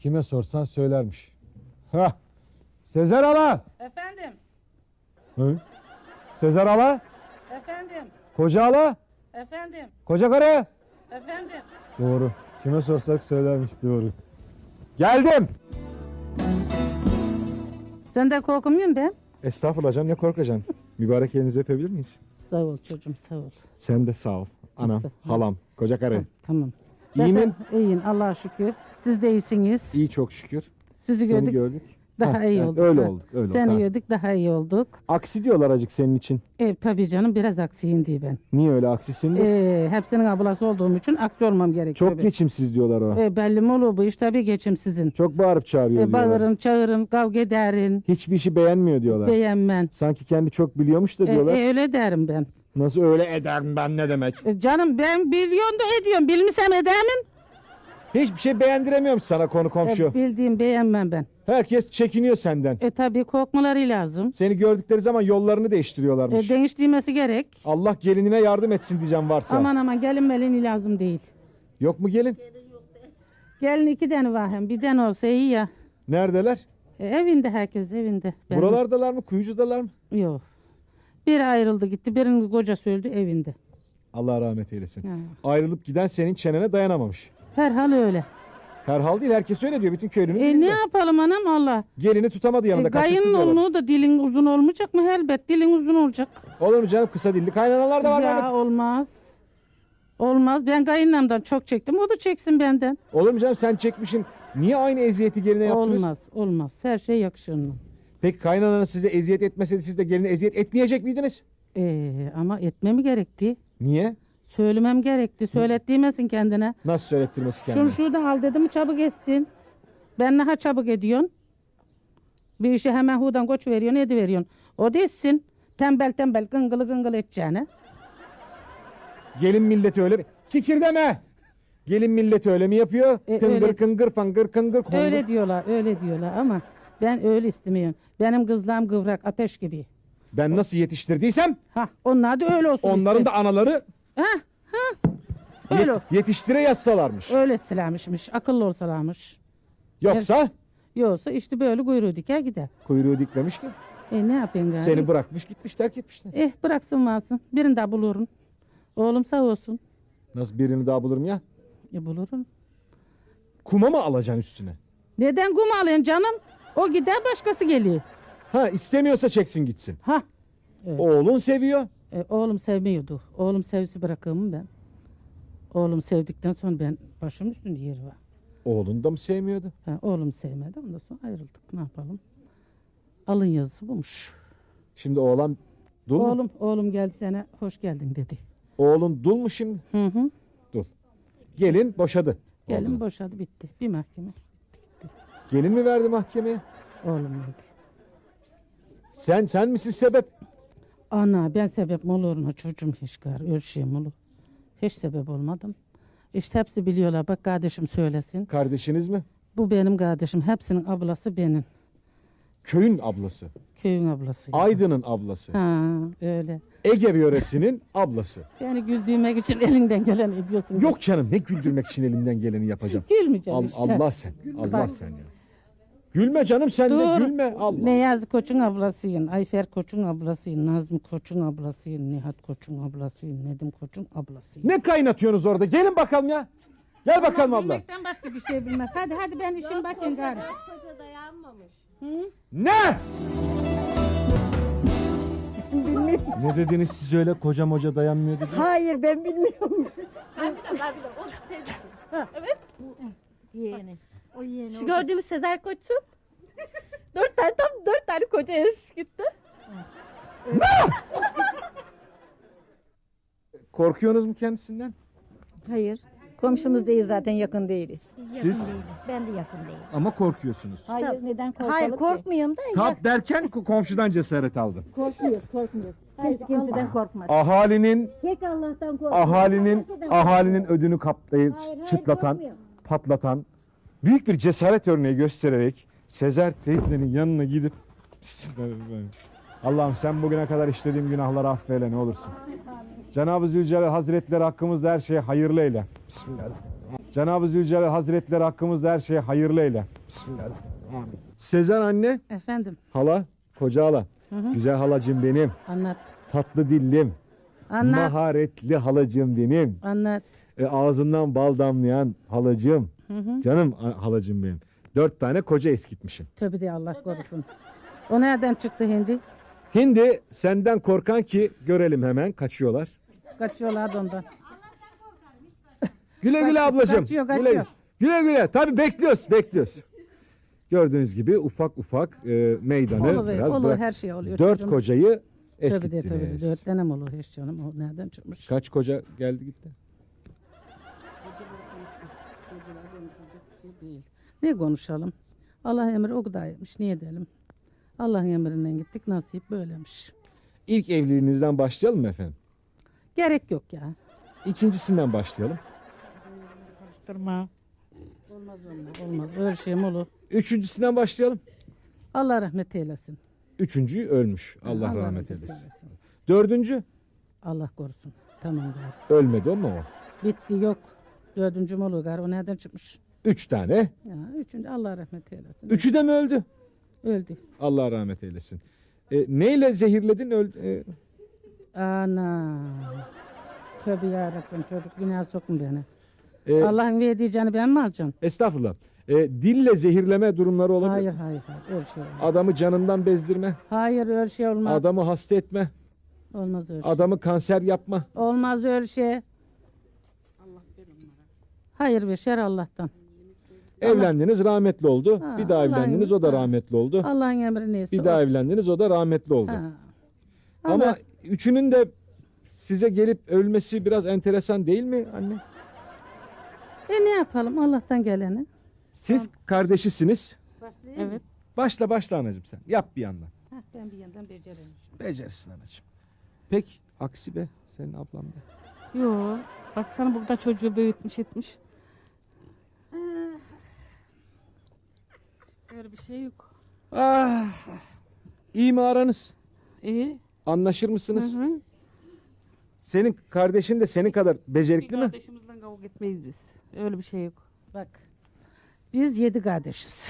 Kime sorsan söylermiş. Ha. Sezer Ala. Efendim, Hı? Sezer Ala. efendim, Koca Ala. efendim, Koca karı. efendim. Doğru. Kime sorsak söylermiş doğru. Geldim. Senden korkmuyorum ben. Estağfurullah canım ne korkacaksın? Mübarek elinizi öpebilir miyiz? Sağ ol çocuğum, sağ ol. Sen de sağ ol. Anam, halam, koca karı. Tamam. İyi mi? İyiyim, Allah'a şükür. Siz de iyisiniz. İyi çok şükür. Sizi Seni gördük, gördük. daha iyi olduk. Öyle Ha. olduk. Öyle olduk. Seni ha. gördük, daha iyi olduk. Aksi diyorlar acık senin için. E, tabii canım, biraz aksiyim diye ben. Niye öyle aksisin? E, hepsinin ablası olduğum için aksi olmam gerekiyor. Çok ben. geçimsiz diyorlar o. E, belli mi olur bu iş tabii geçimsizin. Çok bağırıp çağırıyor E, diyorlar. bağırın, çağırın, kavga ederin, Hiçbir işi beğenmiyor diyorlar. beğenmen. Sanki kendi çok biliyormuş da E, diyorlar. e, öyle derim ben. Nasıl öyle ederim ben ne demek? E, canım ben biliyorum da ediyorum. Bilmişsem edemin. Hiçbir şey beğendiremiyorum sana konu komşu. E, bildiğim beğenmem ben. Herkes çekiniyor senden. E tabii korkmaları lazım. Seni gördükleri zaman yollarını değiştiriyorlarmış. E, değiştirmesi gerek. Allah gelinine yardım etsin diyeceğim varsa. Aman aman gelin melin lazım değil. Yok mu gelin? Gelin iki tane var hem. Bir tane olsa iyi ya. Neredeler? E, evinde herkes evinde. Benim- Buralardalar mı? Kuyucudalar mı? Yok. Biri ayrıldı gitti. Birinin kocası öldü evinde. Allah rahmet eylesin. Ha. Ayrılıp giden senin çenene dayanamamış. Herhal öyle. Herhal değil herkes öyle diyor. Bütün köylünün E ne dilinde. yapalım anam Allah. Gelini tutamadı E, yanında kaçırttı kayının diyorlar. da dilin uzun olmayacak mı? Elbet dilin uzun olacak. Olur mu canım kısa dilli kaynanalar da var. ya Mehmet. olmaz. Olmaz. Ben kayınlamdan çok çektim. O da çeksin benden. Olur mu canım sen çekmişsin. Niye aynı eziyeti geline yaptınız? Olmaz. Olmaz. Her şey yakışır onunla. Peki kaynananız size eziyet etmeseydi siz de geline eziyet etmeyecek miydiniz? Ee, ama etmemi gerekti. Niye? Söylemem gerekti. Söylettirmesin kendine. Nasıl söylettirmesi kendine? Şunu şuradan al dedim çabuk etsin. Ben daha çabuk ediyorsun. Bir işi hemen hudan koç veriyorsun, edi veriyorsun. O da etsin. Tembel tembel gıngılı gıngılı edeceğine. Gelin milleti öyle mi? Kikir deme. Gelin milleti öyle mi yapıyor? E, kıngır öyle. kıngır fangır kıngır kongur. Öyle diyorlar, öyle diyorlar ama ben öyle istemiyorum. Benim kızlarım kıvrak, ateş gibi. Ben nasıl yetiştirdiysem Ha, onlar da öyle olsun onların da anaları Ha, ha. Öyle, yet- yetiştire yazsalarmış. öyle silermişmiş, akıllı olsalarmış. Yoksa Yoksa işte böyle kuyruğu diker gider. kuyruğu diklemiş ki E ne yapayım gari? seni bırakmış gitmiş terk etmişler. Eh bıraksın varsın. Birini daha bulurum. Oğlum sağ olsun. Nasıl birini daha bulurum ya? E bulurum. Kuma mı alacaksın üstüne? Neden kum alıyorsun canım? O gider başkası geliyor. Ha istemiyorsa çeksin gitsin. Ha. Evet. Oğlun seviyor. E, oğlum sevmiyordu. Oğlum sevsi bırakımı ben. Oğlum sevdikten sonra ben başım üstünde yeri var. Oğlun da mı sevmiyordu? Ha, oğlum sevmedi. Ondan sonra ayrıldık. Ne yapalım? Alın yazısı buymuş. Şimdi oğlan dul mu? Oğlum oğlum geldi sana hoş geldin dedi. Oğlun dul mu şimdi? Hı hı. Gelin boşadı. Gelin Oğlunu. boşadı bitti. Bir mahkeme. Gelin mi verdi mahkemeye? Oğlum dedi. Sen sen misin sebep? Ana ben sebep mi olurum ha çocuğum hiç gar ölçeyim olur. Hiç sebep olmadım. İşte hepsi biliyorlar bak kardeşim söylesin. Kardeşiniz mi? Bu benim kardeşim hepsinin ablası benim. Köyün ablası. Köyün ablası. Aydın'ın ablası. Ha öyle. Ege yöresinin ablası. Yani güldürmek için elinden gelen ediyorsun. Yok canım ne güldürmek için elimden geleni yapacağım. Gülmeyeceğim Al, işte. Allah sen. Allah sen ya. Gülme canım sen de Dur. gülme. Allah. Neyazi Koç'un ablasıyım. Ayfer Koç'un ablasıyım. Nazmi Koç'un ablasıyım. Nihat Koç'un ablasıyım. Nedim Koç'un ablasıyım. Ne kaynatıyorsunuz orada? Gelin bakalım ya. Gel bakalım abla. Bilmekten başka bir şey bilmez. Hadi hadi ben işim bakayım gari. Koca dayanmamış. Ne? ne dediniz siz öyle koca moca dayanmıyor dediniz? Hayır ben bilmiyorum. Ben bir de ben bir de o teyzesi. Evet. Yeğeni. O yeğeni. Şu gördüğümüz Sezer Koç'un dört tane tam dört tane koca eskitti. Korkuyorsunuz mu kendisinden? Hayır. Komşumuz değil zaten yakın değiliz. Siz Ben de yakın değilim. ama korkuyorsunuz. Hayır neden korkalım Hayır korkmuyorum da Tap derken ko- komşudan cesaret aldım. korkmuyoruz korkmuyoruz. Kimse kimseden korkmaz. Ahalinin Tek Allah'tan korkuyoruz. ahalinin ahalinin ödünü kaplayıp çıtlatan, patlatan büyük bir cesaret örneği göstererek Sezer teyzenin yanına gidip Allah'ım sen bugüne kadar işlediğim günahları affeyle ne olursun. Cenab-ı Zülcelal Hazretleri hakkımızda her şeye hayırlı eyle. Bismillahirrahmanirrahim. Cenab-ı Zülcelal Hazretleri hakkımızda her şeye hayırlı eyle. Bismillahirrahmanirrahim. Sezen anne, Efendim hala, koca hala. Güzel halacım benim. anlat. Tatlı dillim. Anlat. Maharetli halacım benim. Anlat. E, ağzından bal damlayan halacım. Canım a- halacım benim. Dört tane koca eskitmişim. Tövbe de Allah korusun. O nereden çıktı hindi? Hindi senden korkan ki görelim hemen kaçıyorlar. Kaçıyorlar ondan. Güle güle Kaç- ablacığım. kaçıyor, Güle kaçıyor. güle. Güle Tabii bekliyoruz, bekliyoruz. Gördüğünüz gibi ufak ufak e, meydanı Olur, biraz olur bırak. her şey oluyor. Dört çocuğum. kocayı Tövbe de eskittiniz. tövbe de dört tane mi olur hiç canım? O nereden çıkmış? Kaç koca geldi gitti? Değil. Ne konuşalım? Allah emri o kadarmış. Niye edelim? Allah'ın emrinden gittik. Nasip böylemiş. İlk evliliğinizden başlayalım mı efendim? Gerek yok ya. İkincisinden başlayalım. Durma. Olmaz olmaz. Olmaz. Öyle şey mi olur? Üçüncüsünden başlayalım. Allah rahmet eylesin. Üçüncüyü ölmüş. Allah, Allah rahmet eylesin. eylesin. Dördüncü Allah korusun. Tamam gari. ölmedi o mu o? Bitti yok. Dördüncü mü olur gari? O nereden çıkmış? Üç tane. Ya üçüncü Allah rahmet eylesin. Üçü de mi öldü? Öldü. Allah rahmet eylesin. E, neyle zehirledin? Öldü, e, Ana. Tövbe yarabbim çocuk günah sokma beni. e, Allah'ın verdiği canı ben mi alacağım? Estağfurullah. E, dille zehirleme durumları olabilir. Hayır hayır hayır. Öyle şey olmaz. Adamı canından bezdirme. Hayır öyle şey olmaz. Adamı hasta etme. Olmaz öyle şey. Adamı kanser yapma. Olmaz öyle şey. Hayır bir şer Allah'tan. Evlendiniz rahmetli oldu. Ha, bir daha Allah'ın- evlendiniz o da ha. rahmetli oldu. Allah'ın emri neyse. Bir daha evlendiniz o da rahmetli oldu. Ha. Ama Allah- üçünün de size gelip ölmesi biraz enteresan değil mi anne? E ne yapalım Allah'tan geleni. Siz kardeşisiniz. Evet. Başla başla anacığım sen. Yap bir yandan. Heh, ben bir yandan beceririm. Becerirsin anacığım. Pek aksi be senin ablan be. Yo. Baksana burada çocuğu büyütmüş etmiş. Öyle bir şey yok. Ah, iyi mi aranız? İyi. Anlaşır Hı mısınız? hı. Senin kardeşin de senin kadar becerikli mi? Kardeşimizden kavga etmeyiz biz. Öyle bir şey yok. Bak biz yedi kardeşiz.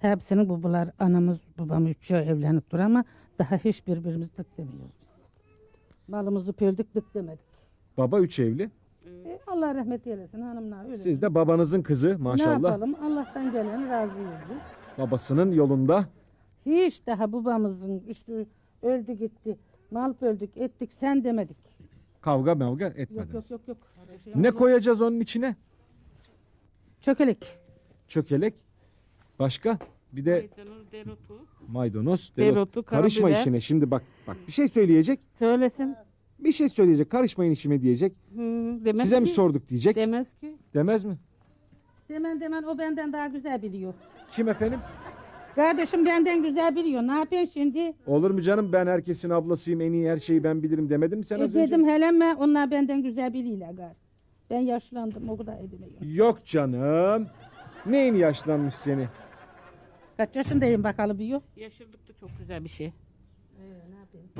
Hepsinin babalar anamız babam üçü evlenip dur ama daha hiç birbirimizi dık demiyoruz biz. Malımızı pöldük dık demedik. Baba üç evli. E, Allah rahmet eylesin hanımlar öyle. Siz de babanızın kızı Ne maşallah. yapalım Allah'tan gelen razıyız biz. Babasının yolunda. Hiç daha babamızın işte öldü gitti. Mal böldük ettik sen demedik. Kavga mavga Yok etmediniz. yok yok yok. Ne koyacağız onun içine? Çökelik. Çökelek. Başka? Bir de maydanoz. Dereotu, dereotu. Karışma karabiber. işine. Şimdi bak bak bir şey söyleyecek. Söylesin. Bir şey söyleyecek. Karışmayın işime diyecek. Hı, demez Size ki. mi sorduk diyecek. Demez ki. Demez mi? Demen demen o benden daha güzel biliyor. Kim efendim? Kardeşim benden güzel biliyor. Ne yapıyorsun şimdi? Olur mu canım ben herkesin ablasıyım en iyi her şeyi ben bilirim demedim mi sen E az önce? dedim helenme onlar benden güzel biliyorlar gar. Ben yaşlandım o kadar edemiyorum. Yok canım. Neyin yaşlanmış seni? Kaç yaşındayım bakalım bir yok. Yaşlılık da çok güzel bir şey.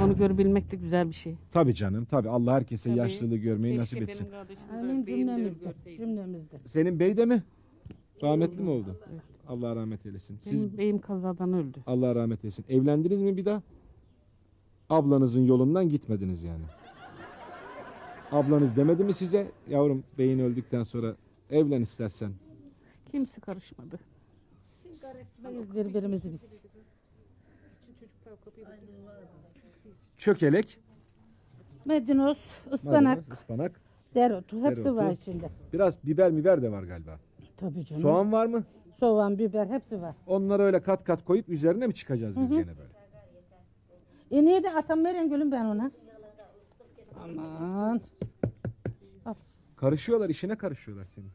Onu görebilmek de güzel bir şey. Tabii canım tabii Allah herkese Tabii. yaşlılığı görmeyi Keşke nasip benim etsin. kardeşim de Amin de cümlemizde. görseydi. Cümlemizde. Senin bey de mi? Rahmetli mi oldu? Allah rahmet eylesin. Siz Benim beyim kazadan öldü. Allah rahmet eylesin. Evlendiniz mi bir daha? Ablanızın yolundan gitmediniz yani. Ablanız demedi mi size? Yavrum beyin öldükten sonra evlen istersen. Kimse karışmadı. Biz birbirimizi biz. Çökelek, Medinoz, ıspanak, maydanoz, ıspanak. dereotu hepsi Dereotu. var içinde. Biraz biber biber de var galiba. Tabii canım. Soğan var mı? Soğan, biber hepsi var. Onları öyle kat kat koyup üzerine mi çıkacağız biz gene böyle? Niye de atam veren gülüm ben ona? Aman. Karışıyorlar, işine karışıyorlar senin.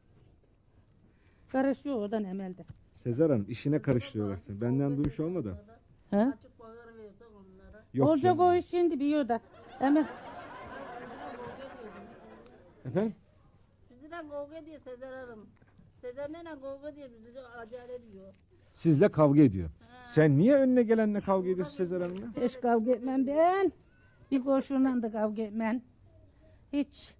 Karışıyor oradan emelde. Sezer Hanım işine karıştırıyorlar seni. Benden duymuş olma da. He? Yok Olacak canım. o iş şimdi biliyor da. Emel. Efendim? Bizden kavga ediyor Sezer Hanım. Sezer neyle kavga ediyor bizi acayip ediyor. Sizle kavga ediyor. Sen niye önüne gelenle kavga ediyorsun Sezer Hanım'la? Hiç kavga etmem ben. Bir koşunla da kavga etmem. Hiç.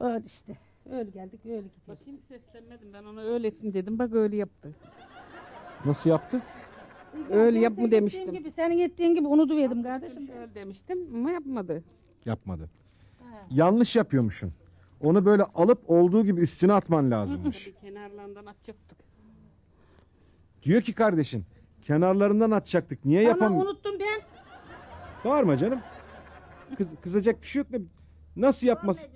Öyle işte. Öyle geldik öyle gidiyoruz. Bakayım seslenmedim ben ona öyle ettim dedim bak öyle yaptı. Nasıl yaptı? Öyle yap mı senin demiştim. ettiğin Gibi, senin ettiğin gibi unutuverdim kardeşim. Şöyle demiştim ama yapmadı. Yapmadı. Yanlış yapıyormuşsun. Onu böyle alıp olduğu gibi üstüne atman lazımmış. Bir kenarlarından atacaktık. Diyor ki kardeşin kenarlarından atacaktık. Niye Ama yapamıyor? unuttum ben. Bağırma canım. Kız, kızacak bir şey yok. Ne- Nasıl yapması?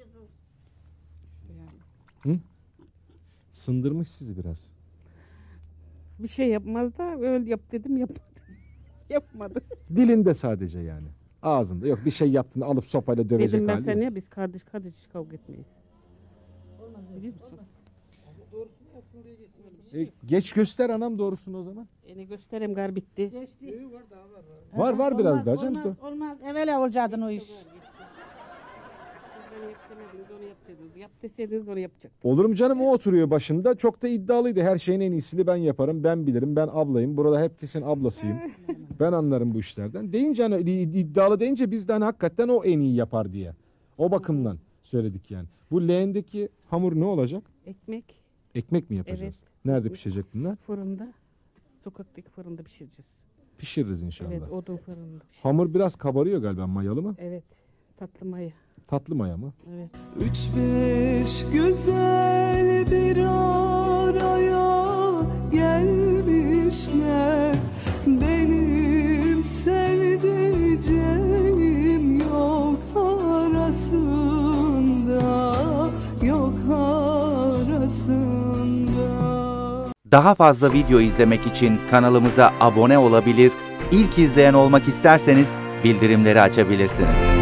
Sındırmış sizi biraz. Bir şey yapmaz da öyle yap dedim yapmadı. yapmadı. Dilinde sadece yani. Ağzında. Yok bir şey yaptığında alıp sopayla dövecek dedim ben hali yok. seni biz kardeş kardeş hiç kavga etmeyiz. Biliyor musun? E, geç göster anam doğrusunu o zaman. Eni göstereyim gar bitti. Geçti. Var var biraz daha canım. Olmaz, olmaz. Evvela olacaktın o iş. Ben yap demediniz onu yap dediniz. Yap deseydiniz onu yapacak. Olur mu canım o oturuyor başında. Çok da iddialıydı. Her şeyin en iyisini ben yaparım. Ben bilirim. Ben ablayım. Burada herkesin ablasıyım. ben anlarım bu işlerden. Deyince hani id- iddialı deyince biz de hani hakikaten o en iyi yapar diye. O bakımdan söyledik yani. Bu leğendeki hamur ne olacak? Ekmek Ekmek mi yapacağız? Evet. Nerede pişecek bunlar? fırında. Sokaktaki fırında pişireceğiz. Pişiririz inşallah. Evet odun fırında pişireceğiz. Hamur biraz kabarıyor galiba mayalı mı? Evet. Tatlı maya. Tatlı maya mı? Evet. Üç beş güzel bir araya gelmişler Benim sevdiceğim yok arasında Yok arasında Daha fazla video izlemek için kanalımıza abone olabilir, ilk izleyen olmak isterseniz bildirimleri açabilirsiniz.